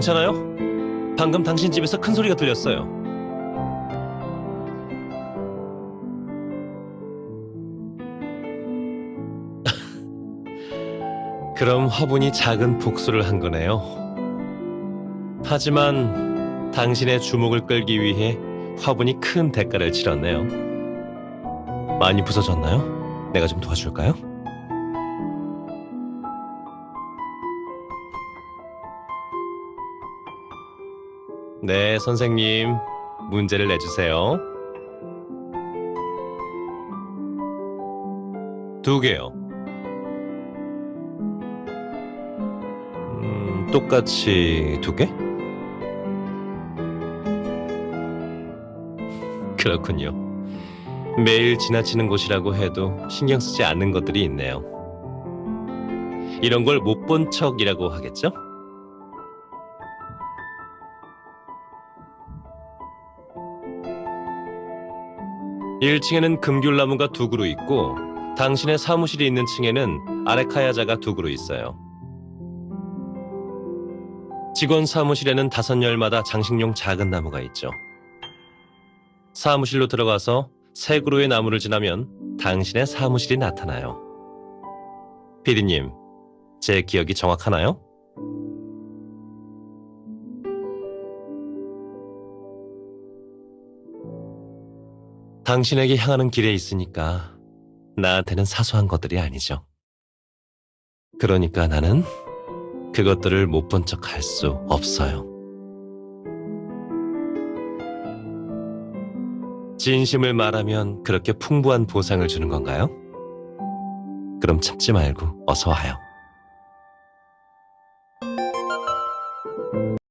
괜찮아요? 방금 당신 집에서 큰 소리가 들렸어요. 그럼 화분이 작은 복수를 한 거네요. 하지만 당신의 주목을 끌기 위해 화분이 큰 대가를 치렀네요. 많이 부서졌나요? 내가 좀 도와줄까요? 네, 선생님. 문제를 내주세요. 두 개요. 음, 똑같이 두 개? 그렇군요. 매일 지나치는 곳이라고 해도 신경 쓰지 않는 것들이 있네요. 이런 걸 못 본 척이라고 하겠죠? 일층에는 금귤나무가 두 그루 있고 당신의 사무실이 있는 층에는 아레카야자가 두 그루 있어요. 직원 사무실에는 다섯 열마다 장식용 작은 나무가 있죠. 사무실로 들어가서 세 그루의 나무를 지나면 당신의 사무실이 나타나요. 피디님, 제 기억이 정확하나요? 당신에게 향하는 길에 있으니까 나한테는 사소한 것들이 아니죠. 그러니까 나는 그것들을 못 본 척 할 수 없어요. 진심을 말하면 그렇게 풍부한 보상을 주는 건가요? 그럼 참지 말고 어서 와요.